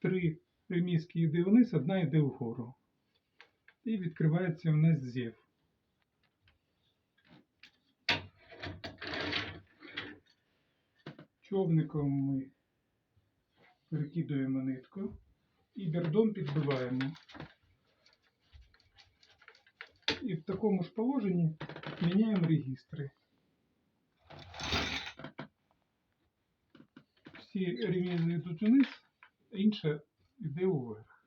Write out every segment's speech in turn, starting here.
три ремізки йде вниз, одна йде вгору. І відкривається у нас зєв. Човником ми перекидуємо нитку і бердом підбиваємо. І в такому ж положенні міняємо регістри. Всі ремізи йдуть униз, а інша йде уверх.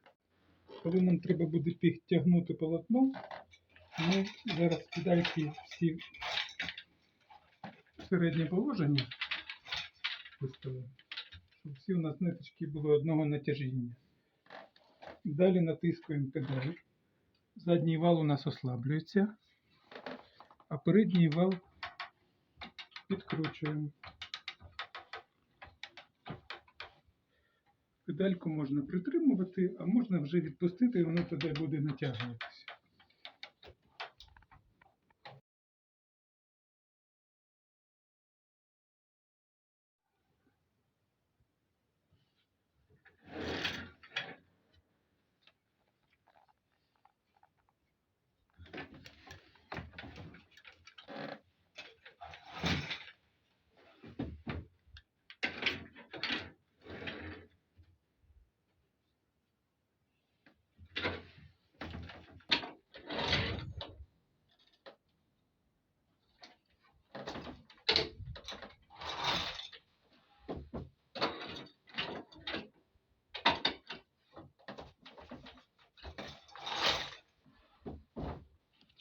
Коли нам треба буде підтягнути полотно, ми зараз педальки всі в середнє положення виставимо, щоб всі у нас ниточки були одного натяжіння. Далі натискуємо педаль. Задній вал у нас ослаблюється, а передній вал підкручуємо. Педальку можна притримувати, а можна вже відпустити, і воно тоді буде натягуватися.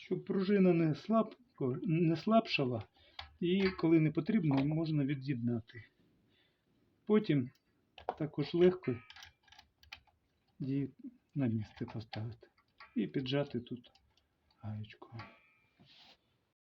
Щоб пружина не, слаб, не слабшала, і коли не потрібно, можна від'єднати. Потім також легко її на місце поставити і піджати тут гаєчку.